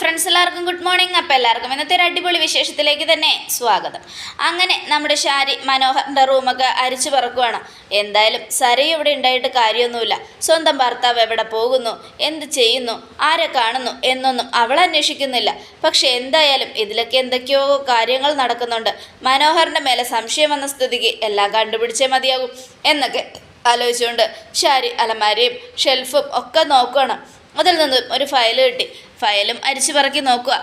Friends എല്ലാവർക്കും good morning അപ്പോൾ എല്ലാവർക്കും ഇന്നത്തെ ഒരു അടിപൊളി വിശേഷത്തിലേക്ക് തന്നെ സ്വാഗതം. അങ്ങനെ നമ്മുടെ ഷാരി മനോഹറിന്റെ റൂമൊക്കെ അരിച്ചു പറക്കുവാണ്. എന്തായാലും സരി ഇവിടെ ഉണ്ടായിട്ട് കാര്യമൊന്നുമില്ല. സ്വന്തം ഭർത്താവ് എവിടെ പോകുന്നു? എന്ത് ചെയ്യുന്നു? ആരെ കാണുന്നു? എന്നൊന്നും അവൾ അന്വേഷിക്കുന്നില്ല. പക്ഷെ എന്തായാലും ഇതിലൊക്കെ എന്തൊക്കെയോ കാര്യങ്ങൾ നടക്കുന്നുണ്ട്. മനോഹറിന്റെ മേലെ സംശയം വന്ന സ്ഥിതിക്ക് എല്ലാം കണ്ടുപിടിച്ചേ മതിയാകും എന്നൊക്കെ ആലോചിച്ചുകൊണ്ട് ഷാരി അലമാരയും ഷെൽഫും ഒക്കെ നോക്കുകയാണ് അതിൽ നിന്നും ഒരു ഫയൽ കിട്ടി. ഫയലും അരിച്ചു പറക്കി നോക്കുക.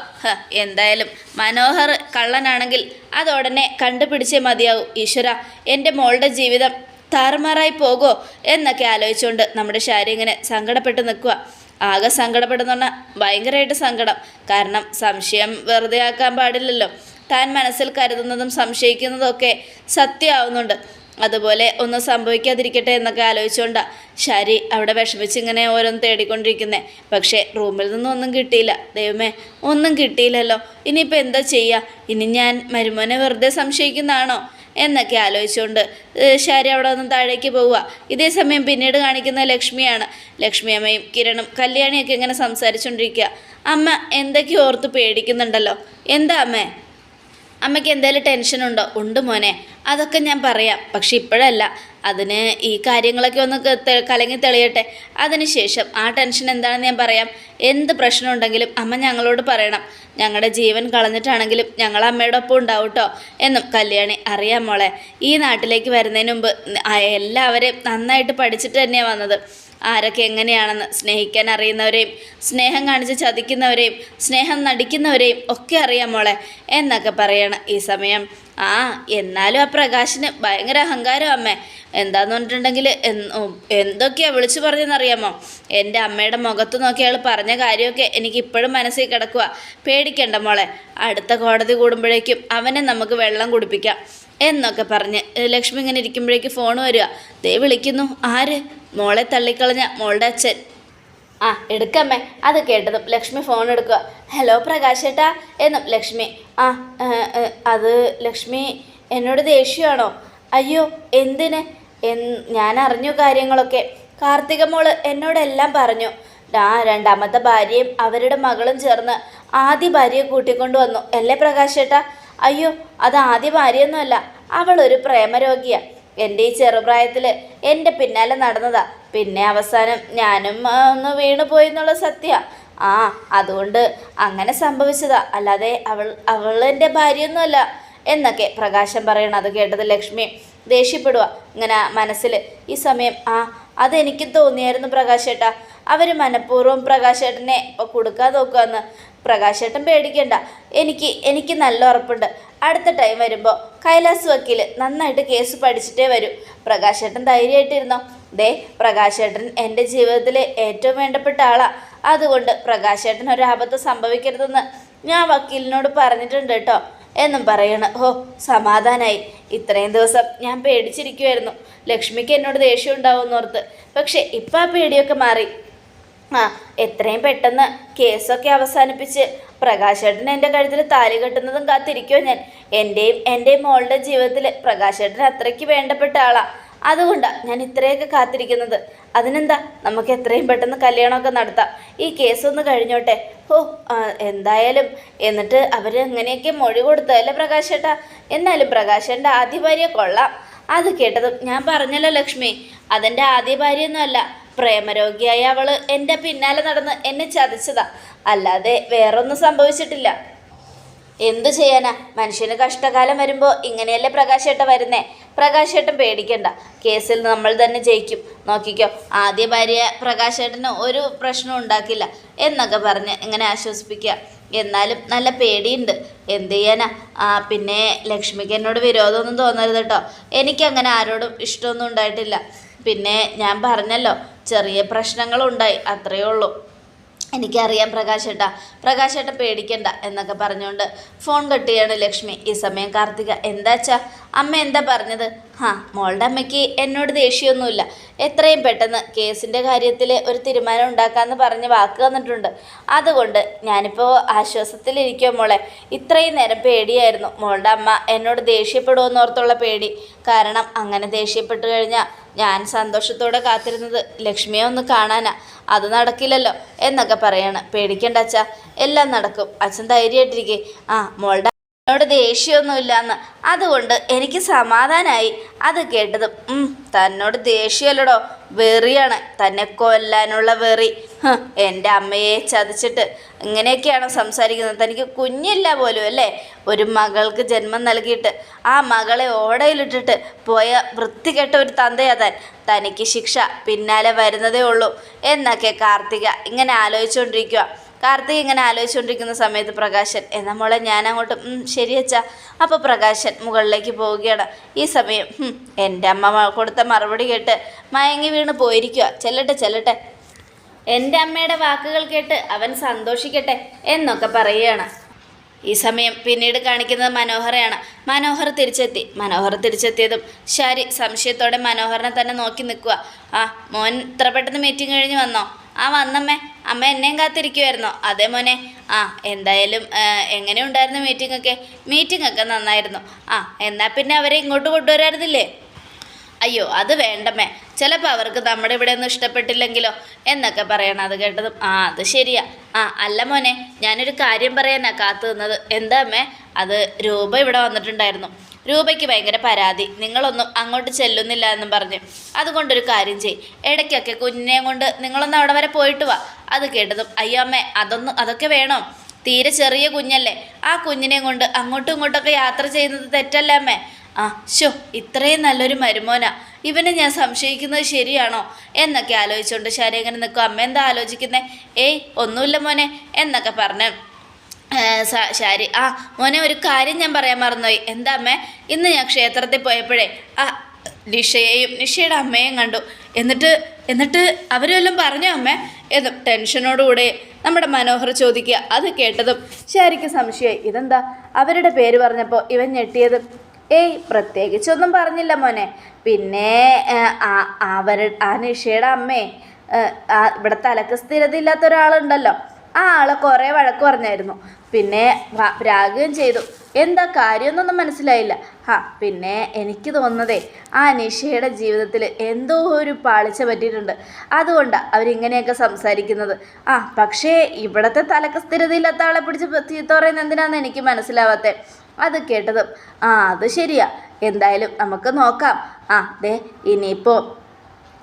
എന്തായാലും മനോഹർ കള്ളനാണെങ്കിൽ അതുടനെ കണ്ടുപിടിച്ചേ മതിയാവും. ഈശ്വര എന്റെ മോളുടെ ജീവിതം താറുമാറായി പോകുമോ എന്നൊക്കെ ആലോചിച്ചുകൊണ്ട് നമ്മുടെ ഷാരി ഇങ്ങനെ സങ്കടപ്പെട്ട് നിൽക്കുക. ആകെ സങ്കടപ്പെടുന്ന ഭയങ്കരമായിട്ട് സങ്കടം. കാരണം സംശയം വെറുതെ ആക്കാൻ പാടില്ലല്ലോ. താൻ മനസ്സിൽ കരുതുന്നതും സംശയിക്കുന്നതും ഒക്കെ സത്യമാവുന്നുണ്ട് അതുപോലെ ഒന്നും സംഭവിക്കാതിരിക്കട്ടെ എന്നൊക്കെ ആലോചിച്ചുകൊണ്ടാ ശരി അവിടെ വിഷമിച്ച് ഇങ്ങനെ ഓരോന്ന് തേടിക്കൊണ്ടിരിക്കുന്നത് പക്ഷേ റൂമിൽ നിന്നും ഒന്നും കിട്ടിയില്ല. ദൈവമേ ഒന്നും കിട്ടിയില്ലല്ലോ. ഇനിയിപ്പോൾ എന്താ ചെയ്യുക ഇനി ഞാൻ മരുമോനെ വെറുതെ സംശയിക്കുന്നതാണോ? എന്നൊക്കെ ആലോചിച്ചുകൊണ്ട് ശരി അവിടെ നിന്ന് താഴേക്ക് പോവുക. ഇതേ സമയം പിന്നീട് കാണിക്കുന്ന ലക്ഷ്മിയാണ്. ലക്ഷ്മി അമ്മയും കിരണും കല്യാണിയൊക്കെ ഇങ്ങനെ സംസാരിച്ചുകൊണ്ടിരിക്കുക അമ്മ എന്തൊക്കെ ഓർത്ത് പേടിക്കുന്നുണ്ടല്ലോ. എന്താ അമ്മേ? അമ്മയ്ക്ക് എന്തെങ്കിലും ടെൻഷനുണ്ടോ ഉണ്ട്? മോനെ. അതൊക്കെ ഞാൻ പറയാം. പക്ഷെ ഇപ്പോഴല്ല. അതിന് ഈ കാര്യങ്ങളൊക്കെ ഒന്ന് കലങ്ങി തെളിയട്ടെ. അതിനുശേഷം ആ ടെൻഷൻ എന്താണെന്ന് ഞാൻ പറയാം. എന്ത് പ്രശ്നമുണ്ടെങ്കിലും അമ്മ ഞങ്ങളോട് പറയണം. ഞങ്ങളുടെ ജീവൻ കളഞ്ഞിട്ടാണെങ്കിലും ഞങ്ങൾ അമ്മയുടെ ഒപ്പം ഉണ്ടാവും കേട്ടോ എന്നും കല്യാണി അറിയാം മോളെ. ഈ നാട്ടിലേക്ക് വരുന്നതിന് മുമ്പ് എല്ലാവരെയും നന്നായിട്ട് പഠിച്ചിട്ട് തന്നെയാണ് വന്നത്. ആരൊക്കെ എങ്ങനെയാണെന്ന് സ്നേഹിക്കാൻ അറിയുന്നവരെയും സ്നേഹം കാണിച്ച് ചതിക്കുന്നവരെയും സ്നേഹം നടിക്കുന്നവരെയും ഒക്കെ അറിയാം മോളെ എന്നൊക്കെ പറയണം ഈ സമയം. ആ എന്നാലും ആ പ്രകാശിന് ഭയങ്കര അഹങ്കാരം അമ്മേ. എന്താന്ന് പറഞ്ഞിട്ടുണ്ടെങ്കിൽ എന്തൊക്കെയാ വിളിച്ചു പറഞ്ഞെന്നറിയാമോ? എന്റെ അമ്മയുടെ മുഖത്ത് നോക്കി അയാൾ പറഞ്ഞ കാര്യമൊക്കെ എനിക്ക് ഇപ്പോഴും മനസ്സിൽ കിടക്കുക പേടിക്കണ്ട മോളെ. അടുത്ത കോടതി കൂടുമ്പോഴേക്കും അവനെ നമുക്ക് വെള്ളം കുടിപ്പിക്കാം. എന്നൊക്കെ പറഞ്ഞ്. ലക്ഷ്മി ഇങ്ങനെ ഇരിക്കുമ്പോഴേക്ക് ഫോൺ വരിക ദേ വിളിക്കുന്നു. ആര്? മോളെ തള്ളിക്കളഞ്ഞ മോളുടെ അച്ഛൻ. ആ എടുക്കമ്മേ. അത് കേട്ടതും ലക്ഷ്മി ഫോൺ എടുക്കുക ഹലോ പ്രകാശേട്ടാ എന്നും ലക്ഷ്മി. ആ അത് ലക്ഷ്മി എന്നോട് ദേഷ്യമാണോ? അയ്യോ എന്തിന്? ഞാൻ അറിഞ്ഞു കാര്യങ്ങളൊക്കെ. കാർത്തിക മോൾ എന്നോടെല്ലാം പറഞ്ഞു. ആ രണ്ടാമത്തെ ഭാര്യയും അവരുടെ മകളും ചേർന്ന് ആദ്യ ഭാര്യയെ കൂട്ടിക്കൊണ്ടു വന്നു അല്ലേ പ്രകാശേട്ടാ അയ്യോ അത് ആദ്യ ഭാര്യയൊന്നുമല്ല. അവൾ ഒരു പ്രേമരോഗിയാ. എന്റെ ഈ ചെറുപ്രായത്തിൽ എന്റെ പിന്നാലെ നടന്നതാ. പിന്നെ അവസാനം ഞാനും ഒന്ന് വീണു പോയി എന്നുള്ള സത്യ ആ അതുകൊണ്ട് അങ്ങനെ സംഭവിച്ചതാ. അല്ലാതെ അവൾ അവൾ എന്റെ ഭാര്യയൊന്നുമല്ല. എന്നൊക്കെ പ്രകാശം പറയണം. അത് കേട്ടത് ലക്ഷ്മി ദേഷ്യപ്പെടുക ഇങ്ങനെ മനസ്സിൽ ഈ സമയം ആ അതെനിക്ക് തോന്നിയായിരുന്നു പ്രകാശേട്ടാ. അവർ മനഃപൂർവം പ്രകാശേട്ടനെ കൊടുക്കാൻ നോക്കുകയെന്ന് പ്രകാശേട്ടൻ പേടിക്കണ്ട. എനിക്ക് എനിക്ക് നല്ല ഉറപ്പുണ്ട്. അടുത്ത ടൈം വരുമ്പോൾ കൈലാസ് വക്കീൽ നന്നായിട്ട് കേസ് പഠിച്ചിട്ടേ വരൂ. പ്രകാശേട്ടൻ ധൈര്യമായിട്ടിരുന്നോ? ദേ പ്രകാശേട്ടൻ എന്റെ ജീവിതത്തിലെ ഏറ്റവും വേണ്ടപ്പെട്ട ആളാണ് അതുകൊണ്ട് പ്രകാശേട്ടൻ ഒരു ആപത്ത് സംഭവിക്കരുതെന്ന് ഞാൻ വക്കീലിനോട് പറഞ്ഞിട്ടുണ്ട് കേട്ടോ. എന്നും പറയണം. ഓ സമാധാനായി. ഇത്രയും ദിവസം ഞാൻ പേടിച്ചിരിക്കുമായിരുന്നു ലക്ഷ്മിക്ക് എന്നോട് ദേഷ്യം ഉണ്ടാവുമെന്നോർത്ത് പക്ഷേ ഇപ്പം ആ പേടിയൊക്കെ മാറി. ആ എത്രയും പെട്ടെന്ന് കേസൊക്കെ അവസാനിപ്പിച്ച് പ്രകാശേട്ടൻ എന്റെ കഴുത്തിൽ താലി കെട്ടുന്നതും കാത്തിരിക്കുമോ ഞാൻ. എന്റെയും എന്റെ മോളുടെ ജീവിതത്തിൽ പ്രകാശേട്ടൻ അത്രയ്ക്ക് വേണ്ടപ്പെട്ട ആളാണ് അതുകൊണ്ടാണ് ഞാൻ ഇത്രയൊക്കെ കാത്തിരിക്കുന്നത്. അതിനെന്താ? നമുക്ക് എത്രയും പെട്ടെന്ന് കല്യാണമൊക്കെ നടത്താം. ഈ കേസൊന്ന് കഴിഞ്ഞോട്ടെ? ഓ എന്തായാലും. എന്നിട്ട് അവർ അങ്ങനെയൊക്കെ മൊഴി കൊടുത്തതല്ലേ പ്രകാശേട്ടാ എന്നാലും പ്രകാശേട്ടന്റെ ആദ്യ ഭാര്യ കൊള്ളാം. അത് കേട്ടതും ഞാൻ പറഞ്ഞല്ലോ ലക്ഷ്മി. അതെന്റെ ആദ്യ ഭാര്യയൊന്നുമല്ല. പ്രേമരോഗിയായ അവൾ എന്റെ പിന്നാലെ നടന്ന് എന്നെ ചതിച്ചതാ. അല്ലാതെ വേറൊന്നും സംഭവിച്ചിട്ടില്ല. എന്തു ചെയ്യാനാ? മനുഷ്യന് കഷ്ടകാലം വരുമ്പോൾ ഇങ്ങനെയല്ലേ പ്രകാശേട്ടൻ വരുന്നേ? പ്രകാശേട്ടൻ പേടിക്കണ്ട. കേസിൽ നമ്മൾ തന്നെ ജയിക്കും. നോക്കിക്കോ ആദ്യ ഭാര്യ പ്രകാശേട്ടന് ഒരു പ്രശ്നം ഉണ്ടാക്കില്ല എന്നൊക്കെ പറഞ്ഞ് ഇങ്ങനെ ആശ്വസിപ്പിക്കുക. എന്നാലും നല്ല പേടിയുണ്ട്. എന്ത് ചെയ്യാനാ? ആ പിന്നെ ലക്ഷ്മിക്ക് എന്നോട് വിരോധമൊന്നും തോന്നരുത് കേട്ടോ. എനിക്കങ്ങനെ ആരോടും ഇഷ്ടമൊന്നും ഉണ്ടായിട്ടില്ല. പിന്നെ ഞാൻ പറഞ്ഞല്ലോ ചെറിയ പ്രശ്നങ്ങളുണ്ടായി അത്രയേ ഉള്ളൂ. എനിക്കറിയാം പ്രകാശേട്ടാ. പ്രകാശേട്ട പേടിക്കണ്ട എന്നൊക്കെ പറഞ്ഞുകൊണ്ട് ഫോൺ കെട്ടിയാണ് ലക്ഷ്മി. ഈ സമയം കാർത്തിക എന്താച്ചാ അമ്മ എന്താ പറഞ്ഞത്? ഹാ മോളുടെ അമ്മയ്ക്ക് എന്നോട് ദേഷ്യമൊന്നുമില്ല എത്രയും പെട്ടെന്ന് കേസിന്റെ കാര്യത്തിൽ ഒരു തീരുമാനം ഉണ്ടാക്കാമെന്ന് പറഞ്ഞ് വാക്ക് തന്നിട്ടുണ്ട്. അതുകൊണ്ട് ഞാനിപ്പോൾ ആശ്വാസത്തിലിരിക്കുമോ മോളെ. ഇത്രയും നേരം പേടിയായിരുന്നു. മോളുടെ അമ്മ എന്നോട് ദേഷ്യപ്പെടുമെന്നോർത്തുള്ള പേടി. കാരണം അങ്ങനെ ദേഷ്യപ്പെട്ടു കഴിഞ്ഞാൽ ഞാൻ സന്തോഷത്തോടെ കാത്തിരുന്നത് ലക്ഷ്മിയെ ഒന്ന് കാണാനാ. അത് നടക്കില്ലല്ലോ എന്നൊക്കെ പറയാണ്. പേടിക്കണ്ട അച്ഛ. എല്ലാം നടക്കും. അച്ഛൻ ധൈര്യമായിട്ടിരിക്കേ. ആ മോളുടെ എന്നോട് ദേഷ്യമൊന്നുമില്ലാന്ന് അതുകൊണ്ട് എനിക്ക് സമാധാനമായി അത് കേട്ടതും തന്നോട് ദേഷ്യമല്ലടോ. വെറിയാണ്. തന്നെ കൊല്ലാനുള്ള വെറി. എന്റെ അമ്മയെ ചതിച്ചിട്ട് ഇങ്ങനെയൊക്കെയാണോ സംസാരിക്കുന്നത്? തനിക്ക് കുഞ്ഞില്ല പോലും അല്ലേ? ഒരു മകൾക്ക് ജന്മം നൽകിയിട്ട് ആ മകളെ ഓടയിലിട്ടിട്ട് പോയ വൃത്തികെട്ട ഒരു തന്തയാ താൻ. തനിക്ക് ശിക്ഷ പിന്നാലെ വരുന്നതേ ഉള്ളൂ. എന്നൊക്കെ കാർത്തിക ഇങ്ങനെ ആലോചിച്ചുകൊണ്ടിരിക്കുക കാർത്തിക് ഇങ്ങനെ ആലോചിച്ചുകൊണ്ടിരിക്കുന്ന സമയത്ത് പ്രകാശൻ എന്നാ മോളെ ഞാൻ അങ്ങോട്ട് ശരി അച്ഛാ. അപ്പോൾ പ്രകാശൻ മുകളിലേക്ക് പോവുകയാണ്. ഈ സമയം എന്റെ അമ്മ കൊടുത്ത മറുപടി കേട്ട് മയങ്ങി വീണ് പോയിരിക്കുക ചെല്ലട്ടെ ചെല്ലട്ടെ. എന്റെ അമ്മയുടെ വാക്കുകൾ കേട്ട് അവൻ സന്തോഷിക്കട്ടെ എന്നൊക്കെ പറയുകയാണ്. ഈ സമയം പിന്നീട് കാണിക്കുന്നത് മനോഹരയാണ്. മനോഹർ തിരിച്ചെത്തി. മനോഹർ തിരിച്ചെത്തിയതും ശരി സംശയത്തോടെ മനോഹറിനെ തന്നെ നോക്കി നിൽക്കുക ആ മോൻ ഇത്ര പെട്ടെന്ന് മീറ്റിംഗ് കഴിഞ്ഞ് വന്നോ? ആ വന്നമ്മേ. അമ്മ എന്നെയും കാത്തിരിക്കുമായിരുന്നോ അതേ മോനെ ആ എന്തായാലും എങ്ങനെ ഉണ്ടായിരുന്നു മീറ്റിംഗ് ഒക്കെ മീറ്റിംഗ് ഒക്കെ നന്നായിരുന്നു. ആ എന്നാൽ പിന്നെ അവരെ ഇങ്ങോട്ട് കൊണ്ടുവരായിരുന്നില്ലേ അയ്യോ അത് വേണ്ടമ്മേ. ചിലപ്പോൾ അവർക്ക് നമ്മുടെ ഇവിടെ ഒന്നും ഇഷ്ടപ്പെട്ടില്ലെങ്കിലോ എന്നൊക്കെ പറയണം. അത് കേട്ടതും ആ അത് ശരിയാ. ആ അല്ല മോനെ ഞാനൊരു കാര്യം പറയാനാ കാത്തു നിന്നത്. എന്താ അമ്മേ? അത് രൂപ ഇവിടെ വന്നിട്ടുണ്ടായിരുന്നു. രൂപയ്ക്ക് ഭയങ്കര പരാതി. നിങ്ങളൊന്നും അങ്ങോട്ട് ചെല്ലുന്നില്ല എന്നും പറഞ്ഞ്. അതുകൊണ്ടൊരു കാര്യം ചെയ് ഇടയ്ക്കൊക്കെ കുഞ്ഞിനെയും കൊണ്ട് നിങ്ങളൊന്ന് അവിടെ വരെ പോയിട്ട് വാ. അത് കേട്ടതും അയ്യമ്മ അതൊന്നും അതൊക്കെ വേണോ? തീരെ ചെറിയ കുഞ്ഞല്ലേ. ആ കുഞ്ഞിനെയും കൊണ്ട് അങ്ങോട്ടും ഇങ്ങോട്ടൊക്കെ യാത്ര ചെയ്യുന്നത് തെറ്റല്ലേ അമ്മേ. ആ ഷോ ഇത്രയും നല്ലൊരു മരുമോന. ഇവനെ ഞാൻ സംശയിക്കുന്നത് ശരിയാണോ? എന്നൊക്കെ ആലോചിച്ചുകൊണ്ട് ശരി എങ്ങനെ നിൽക്കും അമ്മ എന്താ ആലോചിക്കുന്നേ? ഏയ് ഒന്നുമില്ല മോനെ എന്നൊക്കെ പറഞ്ഞ്. ശാരി. ആ മോനെ ഒരു കാര്യം ഞാൻ പറയാൻ മറന്നുപോയി. എന്താ അമ്മേ? ഇന്ന് ഞാൻ ക്ഷേത്രത്തിൽ പോയപ്പോഴേ ആ നിഷയെയും നിഷയുടെ അമ്മയെയും കണ്ടു. എന്നിട്ട് എന്നിട്ട് അവരെല്ലാം പറഞ്ഞോ അമ്മേ? എന്ന് ടെൻഷനോടുകൂടെ നമ്മുടെ മനോഹർ ചോദിക്കുക. അത് കേട്ടതും ശാരിക്ക് സംശയമായി. ഇതെന്താ? അവരുടെ പേര് പറഞ്ഞപ്പോൾ ഇവൻ ഞെട്ടിയത്. ഏയ് പ്രത്യേകിച്ചൊന്നും പറഞ്ഞില്ല മോനെ. പിന്നെ അവരുടെ ആ നിഷയുടെ അമ്മേ ഇവിടെ തലക്ക് സ്ഥിരത ഇല്ലാത്ത ഒരാളുണ്ടല്ലോ. ആ ആളെ കുറേ വഴക്ക് പറഞ്ഞായിരുന്നു. പിന്നെ രാഗുകയും ചെയ്തു. എന്താ കാര്യമൊന്നൊന്നും മനസ്സിലായില്ല. ആ പിന്നെ എനിക്ക് തോന്നുന്നതേ ആ നിഷയുടെ ജീവിതത്തിൽ എന്തോ ഒരു പാളിച്ച പറ്റിയിട്ടുണ്ട്. അതുകൊണ്ടാണ് അവരിങ്ങനെയൊക്കെ സംസാരിക്കുന്നത്. ആ പക്ഷേ ഇവിടത്തെ തലക്ക് സ്ഥിരതയില്ലാത്ത ആളെ പിടിച്ച് തീത്തോറയുന്ന പറയുന്നത് എന്തിനാന്ന് എനിക്ക് മനസ്സിലാവാത്തത് അത് കേട്ടതും. ആ അത് ശരിയാ. എന്തായാലും നമുക്ക് നോക്കാം. ആ അതെ ഇനിയിപ്പോൾ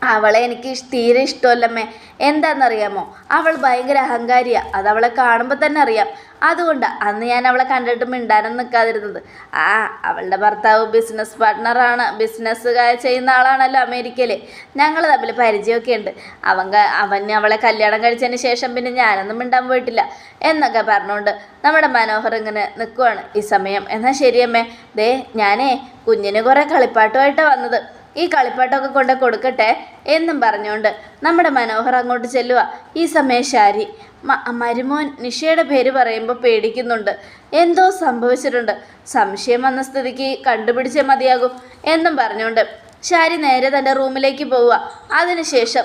അവളെ എനിക്ക് തീരെ ഇഷ്ടമല്ലമ്മേ. എന്താണെന്നറിയാമോ അവൾ ഭയങ്കര അഹങ്കാരിയാണ് അത് അവളെ കാണുമ്പോൾ തന്നെ അറിയാം. അതുകൊണ്ടാണ് അന്ന് ഞാൻ അവളെ കണ്ടിട്ട് മിണ്ടാനും നിൽക്കാതിരുന്നത് ആ അവളുടെ ഭർത്താവ് ബിസിനസ് പാർട്ട്ണറാണ് ബിസിനസ് ചെയ്യുന്ന ആളാണല്ലോ അമേരിക്കയിൽ ഞങ്ങൾ തമ്മിൽ പരിചയമൊക്കെ ഉണ്ട്. അവൻ അവൻ അവളെ കല്യാണം കഴിച്ചതിന് ശേഷം പിന്നെ ഞാനൊന്നും മിണ്ടാൻ പോയിട്ടില്ല എന്നൊക്കെ പറഞ്ഞുകൊണ്ട് നമ്മുടെ മനോഹർ ഇങ്ങനെ നിൽക്കുവാണ് ഈ സമയം. എന്നാൽ ശരിയമ്മേ. ദേ ഞാനേ കുഞ്ഞിന് കുറേ കളിപ്പാട്ടുമായിട്ടാണ് വന്നത്. ഈ കളിപ്പാട്ടമൊക്കെ കൊണ്ട് കൊടുക്കട്ടെ എന്നും പറഞ്ഞുകൊണ്ട് നമ്മുടെ മനോഹർ അങ്ങോട്ട് ചെല്ലുക ഈ സമയം ശാരി. മരുമോൻ നിഷയുടെ പേര് പറയുമ്പോൾ പേടിക്കുന്നുണ്ട്. എന്തോ സംഭവിച്ചിട്ടുണ്ട്. സംശയം വന്ന സ്ഥിതിക്ക് കണ്ടുപിടിച്ചേ മതിയാകും എന്നും പറഞ്ഞുകൊണ്ട് ശാരി നേരെ തന്റെ റൂമിലേക്ക് പോവുക അതിനുശേഷം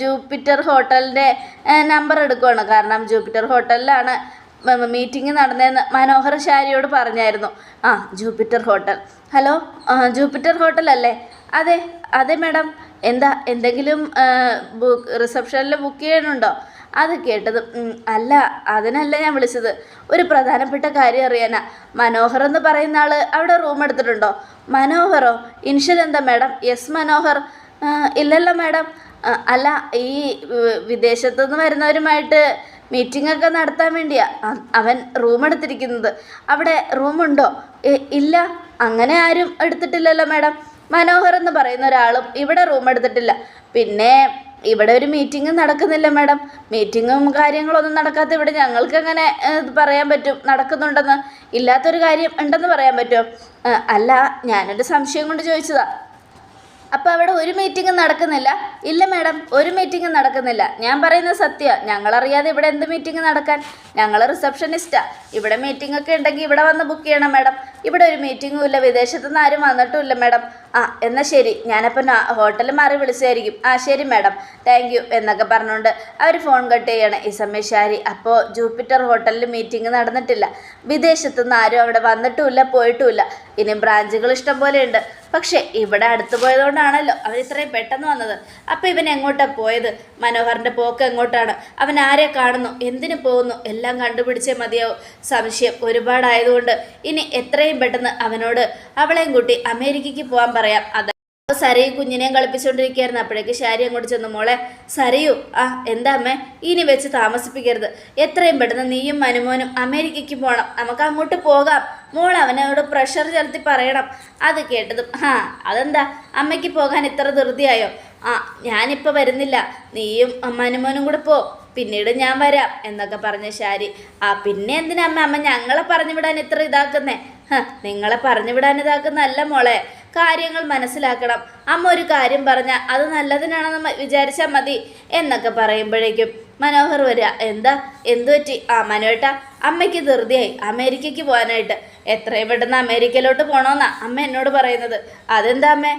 ജൂപ്പിറ്റർ ഹോട്ടലിന്റെ നമ്പർ എടുക്കുകയാണ് കാരണം ജൂപ്പിറ്റർ ഹോട്ടലിലാണ് മീറ്റിംഗ് നടന്നതെന്ന് മനോഹർ ശാരിയോട് പറഞ്ഞായിരുന്നു. ആ Jupiter hotel. Hello Jupiter hotel അല്ലേ അതെ അതെ മാഡം. എന്താ എന്തെങ്കിലും റിസപ്ഷനിൽ ബുക്ക് ചെയ്യണുണ്ടോ അത് കേട്ടത് അല്ല അതിനല്ല ഞാൻ വിളിച്ചത്. ഒരു പ്രധാനപ്പെട്ട കാര്യം അറിയാനാ. മനോഹർ എന്ന് പറയുന്ന ആൾ അവിടെ റൂം എടുത്തിട്ടുണ്ടോ? മനോഹറോ? ഇൻഷൽ എന്താ മാഡം? യെസ് മനോഹർ. ഇല്ലല്ലോ മാഡം. അല്ല ഈ വിദേശത്തുനിന്ന് വരുന്നവരുമായിട്ട് മീറ്റിംഗ് ഒക്കെ നടത്താൻ വേണ്ടിയാ. അവൻ റൂം എടുത്തിരിക്കുന്നത്. അവിടെ റൂമുണ്ടോ? ഇല്ല. അങ്ങനെ ആരും എടുത്തിട്ടില്ലല്ലോ മാഡം. മനോഹർ എന്ന് പറയുന്ന ഒരാളും ഇവിടെ റൂം എടുത്തിട്ടില്ല. പിന്നെ ഇവിടെ ഒരു മീറ്റിംഗ് നടക്കുന്നില്ല മാഡം മീറ്റിങ്ങും കാര്യങ്ങളൊന്നും നടക്കാത്ത ഇവിടെ ഞങ്ങൾക്ക് എങ്ങനെ പറയാൻ പറ്റും? നടക്കുന്നുണ്ടെന്ന് ഇല്ലാത്തൊരു കാര്യം ഉണ്ടെന്ന് പറയാൻ പറ്റുമോ അല്ല ഞാനൊരു സംശയം കൊണ്ട് ചോദിച്ചതാ. അപ്പോൾ അവിടെ ഒരു മീറ്റിംഗും നടക്കുന്നില്ല. ഇല്ല മാഡം ഒരു മീറ്റിംഗും നടക്കുന്നില്ല. ഞാൻ പറയുന്നത് സത്യം ഞങ്ങളറിയാതെ ഇവിടെ എന്ത് മീറ്റിംഗ് നടക്കാൻ? ഞങ്ങൾ റിസപ്ഷനിസ്റ്റാ ഇവിടെ മീറ്റിംഗ് ഒക്കെ ഉണ്ടെങ്കിൽ ഇവിടെ വന്ന് ബുക്ക് ചെയ്യണം മാഡം ഇവിടെ ഒരു മീറ്റിംഗും ഇല്ല വിദേശത്തു നിന്ന് ആരും വന്നിട്ടുമില്ല മാഡം ആ എന്നാൽ ശരി. ഞാനപ്പോൾ ഹോട്ടൽ മാറി വിളിച്ചായിരിക്കും. ആ ശരി മാഡം താങ്ക് യു എന്നൊക്കെ പറഞ്ഞുകൊണ്ട് അവർ ഫോൺ കട്ട് ചെയ്യണം. ഈ സമയം ശാരി അപ്പോൾ ജൂപ്പിറ്റർ ഹോട്ടലിൽ മീറ്റിംഗ് നടന്നിട്ടില്ല. വിദേശത്തു നിന്ന് ആരും അവിടെ വന്നിട്ടുമില്ല പോയിട്ടുമില്ല ഇനിയും ബ്രാഞ്ചുകൾ ഇഷ്ടം പോലെ ഉണ്ട്. പക്ഷേ ഇവിടെ അടുത്ത് പോയതുകൊണ്ടാണല്ലോ അവൻ ഇത്രയും പെട്ടെന്ന് വന്നത്. അപ്പോൾ ഇവൻ എങ്ങോട്ടാണ് പോയത്? മനോഹറിന്റെ പോക്ക് എങ്ങോട്ടാണ്? അവൻ ആരെ കാണുന്നു? എന്തിനു പോകുന്നു? എല്ലാം കണ്ടുപിടിച്ചേ മതിയാവും. സംശയം ഒരുപാടായതുകൊണ്ട് ഇനി എത്രയും പെട്ടെന്ന് അവനോട് അവളെയും കൂട്ടി അമേരിക്കയ്ക്ക് പോകാൻ പറയാം. അത് അപ്പോൾ സരയു കുഞ്ഞിനെയും കളിപ്പിച്ചുകൊണ്ടിരിക്കുകയായിരുന്നു അപ്പോഴേക്ക് ശാരി അങ്ങോട്ട് ചെന്നു. മോളെ സരയു ആ എന്താ അമ്മേ? ഇനി വെച്ച് താമസിപ്പിക്കരുത്. എത്രയും പെട്ടെന്ന് നീയും മനുമോനും അമേരിക്കയ്ക്ക് പോകണം നമുക്ക് അങ്ങോട്ട് പോകാം. മോൾ അവനോട് പ്രഷർ ചെലുത്തി പറയണം. അത് കേട്ടതും ആ അതെന്താ? അമ്മയ്ക്ക് പോകാൻ ഇത്ര ധൃതിയായോ? ആ ഞാനിപ്പോൾ വരുന്നില്ല. നീയും മനുമോനും കൂടെ പോ. പിന്നീട് ഞാൻ വരാം എന്നൊക്കെ പറഞ്ഞ ശാരി ആ പിന്നെ എന്തിനാ അമ്മ? അമ്മ ഞങ്ങളെ പറഞ്ഞു വിടാൻ ഇത്ര ഇതാക്കുന്നേ? നിങ്ങളെ പറഞ്ഞു വിടാൻ ഇതാക്കുന്നല്ല മോളെ. കാര്യങ്ങൾ മനസ്സിലാക്കണം. അമ്മ ഒരു കാര്യം പറഞ്ഞാൽ അത് നല്ലതിനാണെന്ന് വിചാരിച്ചാൽ മതി എന്നൊക്കെ പറയുമ്പോഴേക്കും മനോഹർ വരിക എന്താ? എന്തു പറ്റി? ആ മനോട്ട അമ്മയ്ക്ക് ധൃതിയായി. അമേരിക്കയ്ക്ക് പോകാനായിട്ട്. എത്രയും പെട്ടെന്ന് അമേരിക്കയിലോട്ട് പോകണമെന്നാ അമ്മ എന്നോട് പറയുന്നത്. അതെന്താ അമ്മേ?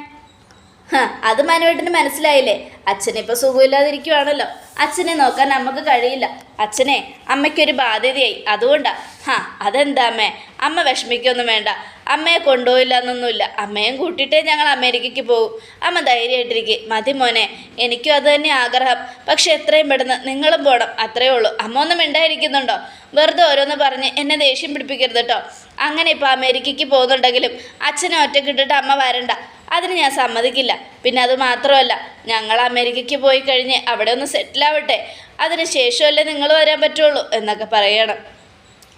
അത് മനുവേട്ടന് മനസ്സിലായില്ലേ? അച്ഛനിപ്പോൾ സുഖമില്ലാതിരിക്കുവാണല്ലോ. അച്ഛനെ നോക്കാൻ നമുക്ക് കഴിയില്ല. അച്ഛനെ അമ്മയ്ക്കൊരു ബാധ്യതയായി. അതുകൊണ്ടാ. ഹാ അതെന്താ അമ്മേ? അമ്മ വിഷമിക്കൊന്നും വേണ്ട. അമ്മയെ കൊണ്ടുപോയില്ല എന്നൊന്നുമില്ല അമ്മയും കൂട്ടിയിട്ടേ ഞങ്ങൾ അമേരിക്കയ്ക്ക് പോകും. അമ്മ ധൈര്യമായിട്ടിരിക്കും. മതി മോനെ എനിക്കും അത് തന്നെ ആഗ്രഹം. പക്ഷെ എത്രയും പെട്ടെന്ന് നിങ്ങളും പോകണം അത്രയേ ഉള്ളൂ. അമ്മ ഒന്നും മിണ്ടായിരിക്കുന്നുണ്ടോ? വെറുതെ ഓരോന്ന് പറഞ്ഞ് എന്നെ ദേഷ്യം പിടിപ്പിക്കരുത് കേട്ടോ. അങ്ങനെ ഇപ്പോൾ അമേരിക്കയ്ക്ക് പോകുന്നുണ്ടെങ്കിലും അച്ഛനെ ഒറ്റക്കിട്ടിട്ട് അമ്മ വരണ്ട. അതിന് ഞാൻ സമ്മതിക്കില്ല. പിന്നെ അത് മാത്രമല്ല ഞങ്ങൾ അമേരിക്കയ്ക്ക് പോയി കഴിഞ്ഞ് അവിടെ ഒന്ന് സെറ്റിലാവട്ടെ അതിന് ശേഷമല്ലേ നിങ്ങൾ വരാൻ പറ്റുള്ളൂ എന്നൊക്കെ പറയണം.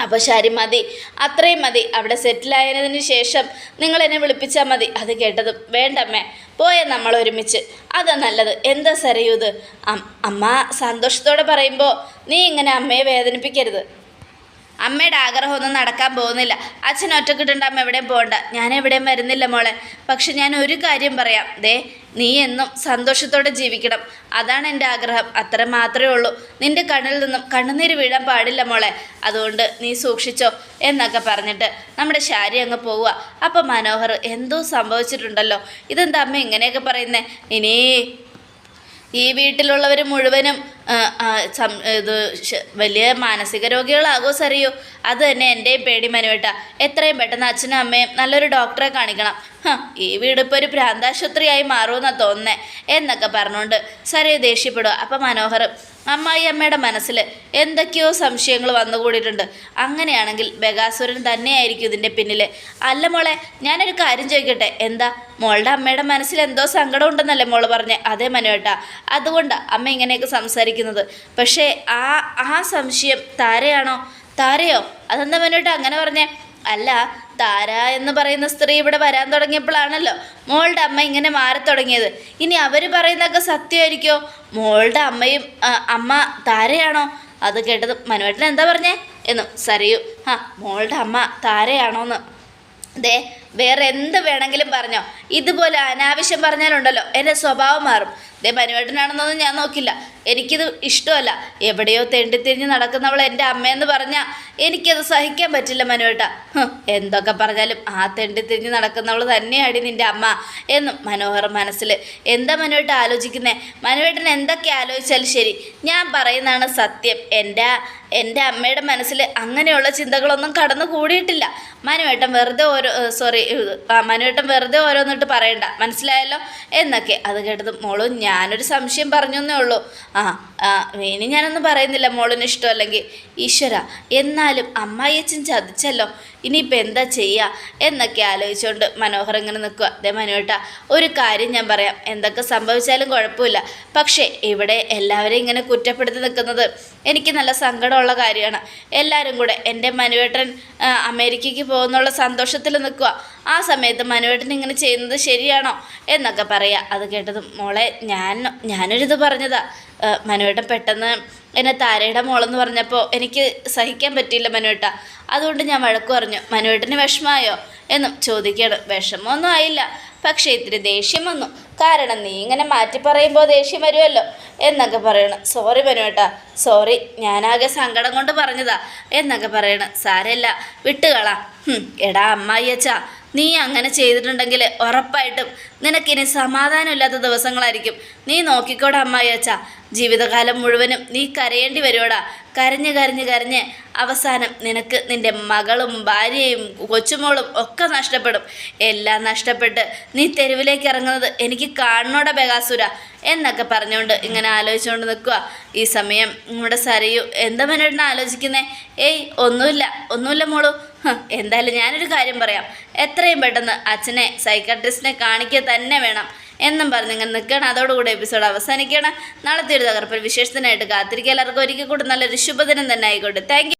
അപ്പോൾ ശരി മതി. അത്രയും മതി. അവിടെ സെറ്റിലായതിന് ശേഷം നിങ്ങൾ എന്നെ വിളിപ്പിച്ചാൽ മതി. അത് കേട്ടതും വേണ്ടമ്മേ പോയ നമ്മൾ ഒരുമിച്ച്. അതാ നല്ലത്. എന്താ സരയൂ ഇത്? അമ്മ സന്തോഷത്തോടെ പറയുമ്പോൾ നീ ഇങ്ങനെ അമ്മയെ വേദനിപ്പിക്കരുത്. അമ്മയുടെ ആഗ്രഹമൊന്നും നടക്കാൻ പോകുന്നില്ല. അച്ഛൻ ഒറ്റക്കിട്ടുണ്ട് അമ്മ എവിടെയും പോകണ്ട. ഞാൻ എവിടെയും വരുന്നില്ല മോളെ. പക്ഷെ ഞാൻ ഒരു കാര്യം പറയാം. ദേ നീ എന്നും സന്തോഷത്തോടെ ജീവിക്കണം. അതാണ് എന്റെ ആഗ്രഹം. അത്ര മാത്രമേ ഉള്ളൂ. നിന്റെ കണ്ണിൽ നിന്നും കണ്ണുനീര് വീഴാൻ പാടില്ല മോളെ. അതുകൊണ്ട് നീ സൂക്ഷിച്ചോ എന്നൊക്കെ പറഞ്ഞിട്ട് നമ്മുടെ ശാരി അങ്ങ് പോവുക. അപ്പം മനോഹർ എന്തോ സംഭവിച്ചിട്ടുണ്ടല്ലോ. ഇതെന്താ അമ്മ ഇങ്ങനെയൊക്കെ പറയുന്നേ? ഇനി ഈ വീട്ടിലുള്ളവർ മുഴുവനും ഇത് വലിയ മാനസിക രോഗികളാകോ സറിയോ? അത് തന്നെ എന്റെയും പേടി മനുവേട്ട എത്രയും പെട്ടെന്ന് അച്ഛനും അമ്മയും നല്ലൊരു ഡോക്ടറെ കാണിക്കണം. ഈ വീട് ഇപ്പോൾ ഒരു ഭ്രാന്താശുപത്രിയായി മാറുമെന്നാണ് തോന്നുന്നേ എന്നൊക്കെ പറഞ്ഞുകൊണ്ട് സരേ ദേഷ്യപ്പെടുക അപ്പം മനോഹർ അമ്മായി അമ്മയുടെ മനസ്സിൽ എന്തൊക്കെയോ സംശയങ്ങൾ വന്നുകൂടിയിട്ടുണ്ട്. അങ്ങനെയാണെങ്കിൽ ബഗാസുരൻ തന്നെയായിരിക്കും ഇതിന്റെ പിന്നിൽ അല്ല മോളെ ഞാനൊരു കാര്യം ചോദിക്കട്ടെ? എന്താ? മോളുടെ അമ്മയുടെ മനസ്സിൽ എന്തോ സങ്കടം ഉണ്ടെന്നല്ലേ മോൾ പറഞ്ഞേ? അതേ മനുവേട്ടാ അതുകൊണ്ടാണ് അമ്മ ഇങ്ങനെയൊക്കെ സംസാരിക്കുന്നത്. പക്ഷേ ആ ആ സംശയം താരയാണോ? താരയോ? അതെന്താ മനുവേട്ടാ അങ്ങനെ പറഞ്ഞേ? അല്ല താര എന്ന് പറയുന്ന സ്ത്രീ ഇവിടെ വരാൻ തുടങ്ങിയപ്പോഴാണല്ലോ മോളുടെ അമ്മ ഇങ്ങനെ മാറി തുടങ്ങിയത്. ഇനി അവർ പറയുന്നതൊക്കെ സത്യമായിരിക്കോ? മോളുടെ അമ്മയും അമ്മ താരയാണോ? അത് കേട്ടത് മനുവേട്ടൻ എന്താ പറഞ്ഞേ? എന്നും സറിയു ആ മോളുടെ അമ്മ താരയാണോന്ന്. ദേ വേറെ എന്ത് വേണമെങ്കിലും പറഞ്ഞോ. ഇതുപോലെ അനാവശ്യം പറഞ്ഞാലുണ്ടല്ലോ എന്റെ സ്വഭാവം മാറും. ദേ മനുവേട്ടനാണെന്നൊന്നും ഞാൻ നോക്കില്ല. എനിക്കിത് ഇഷ്ടമല്ല. എവിടെയോ തെണ്ടിത്തിരിഞ്ഞ് നടക്കുന്നവൾ എന്റെ അമ്മയെന്ന് പറഞ്ഞാൽ എനിക്കത് സഹിക്കാൻ പറ്റില്ല മനുവേട്ട. എന്തൊക്കെ പറഞ്ഞാലും ആ തെണ്ടിത്തിരിഞ്ഞ് നടക്കുന്നവൾ തന്നെയാടി നിന്റെ അമ്മ എന്നും മനോഹർ മനസ്സിൽ എന്താ മനുവേട്ട ആലോചിക്കുന്നേ? മനുവേട്ടൻ എന്തൊക്കെ ആലോചിച്ചാലും ശരി. ഞാൻ പറയുന്നതാണ് സത്യം. എന്റെ എന്റെ അമ്മയുടെ മനസ്സിൽ അങ്ങനെയുള്ള ചിന്തകളൊന്നും കടന്നു കൂടിയിട്ടില്ല. മനുവേട്ടൻ വെറുതെ ഓരോ സോറി മനുവേട്ടൻ വെറുതെ ഓരോന്നിട്ട് പറയണ്ട. മനസ്സിലായല്ലോ? എന്നൊക്കെ. അത് കേട്ടത് മോളും ഞാനൊരു സംശയം പറഞ്ഞു എന്നേ ഉള്ളൂ. ആ ആ, ഇനി ഞാനൊന്നും പറയുന്നില്ല. മോളിന് ഇഷ്ടമല്ലെങ്കിൽ. ഈശ്വര എന്നാലും അമ്മായിയച്ഛൻ ചതിച്ചല്ലോ. ഇനിയിപ്പോൾ എന്താ ചെയ്യുക എന്നൊക്കെ ആലോചിച്ചുകൊണ്ട് മനോഹർ ഇങ്ങനെ നിൽക്കുക അതേ മനുവേട്ട ഒരു കാര്യം ഞാൻ പറയാം. എന്തൊക്കെ സംഭവിച്ചാലും കുഴപ്പമില്ല. പക്ഷേ ഇവിടെ എല്ലാവരെയും ഇങ്ങനെ കുറ്റപ്പെടുത്തി നിൽക്കുന്നത് എനിക്ക് നല്ല സങ്കടമുള്ള കാര്യമാണ്. എല്ലാവരും കൂടെ എന്റെ മനുവേട്ടൻ അമേരിക്കയ്ക്ക് പോകുന്നുള്ള സന്തോഷത്തിൽ നിൽക്കുക ആ സമയത്ത് മനുവേട്ടൻ ഇങ്ങനെ ചെയ്യുന്നത് ശരിയാണോ എന്നൊക്കെ പറയുക അത് കേട്ടത് മോളെ ഞാൻ ഞാനൊരിത് പറഞ്ഞതാ. മനുവേട്ടൻ പെട്ടെന്ന് എന്നെ താരയുടെ മോളെന്ന് പറഞ്ഞപ്പോൾ എനിക്ക് സഹിക്കാൻ പറ്റിയില്ല മനുവേട്ട. അതുകൊണ്ട് ഞാൻ വഴക്കു പറഞ്ഞു മനുവേട്ടന് വിഷമമായോ എന്നും ചോദിക്കണം വിഷമമൊന്നും ആയില്ല പക്ഷേ ഇത്തിരി ദേഷ്യം വന്നു. കാരണം നീ ഇങ്ങനെ മാറ്റി പറയുമ്പോൾ ദേഷ്യം വരുമല്ലോ എന്നൊക്കെ പറയണം. സോറി മനുവേട്ട സോറി ഞാനാകെ സങ്കടം കൊണ്ട് പറഞ്ഞതാ. എന്നൊക്കെ പറയണം. സാരമില്ല വിട്ടുകളാ. എടാ അമ്മായി അച്ഛാ നീ അങ്ങനെ ചെയ്തിട്ടുണ്ടെങ്കിൽ ഉറപ്പായിട്ടും നിനക്കിനി സമാധാനമില്ലാത്ത ദിവസങ്ങളായിരിക്കും. നീ നോക്കിക്കോടാ അമ്മായി അച്ഛ. ജീവിതകാലം മുഴുവനും നീ കരയേണ്ടി വരുവടാ. കരഞ്ഞ് കരഞ്ഞ് കരഞ്ഞ് അവസാനം നിനക്ക് നിന്റെ മകളും ഭാര്യയും കൊച്ചുമോളും ഒക്കെ നഷ്ടപ്പെടും. എല്ലാം നഷ്ടപ്പെട്ട് നീ തെരുവിലേക്ക് ഇറങ്ങുന്നത് എനിക്ക് കാണണോടെ ബഗാസുര. എന്നൊക്കെ പറഞ്ഞുകൊണ്ട് ഇങ്ങനെ ആലോചിച്ചുകൊണ്ട് നിൽക്കുക. ഈ സമയം നമ്മുടെ സരയു. എന്താ മനോടിനെ ആലോചിക്കുന്നേ? ഏയ് ഒന്നുമില്ല. ഒന്നുമില്ല മോളു. എന്തായാലും ഞാനൊരു കാര്യം പറയാം. എത്രയും പെട്ടെന്ന് അച്ഛനെ സൈക്കാട്രിസ്റ്റിനെ കാണിക്കുക തന്നെ വേണം എന്നും പറഞ്ഞ് ഇങ്ങനെ നിൽക്കണം അതോടുകൂടി എപ്പിസോഡ് അവസാനിക്കണം നാളത്തെ ഒരു തകർപ്പൽ വിശേഷത്തിനായിട്ട് കാത്തിരിക്കുക. എല്ലാവർക്കും ഒരിക്കൽ കൂടി നല്ലൊരു ശുഭദിനം തന്നെ ആയിക്കോട്ടെ. താങ്ക്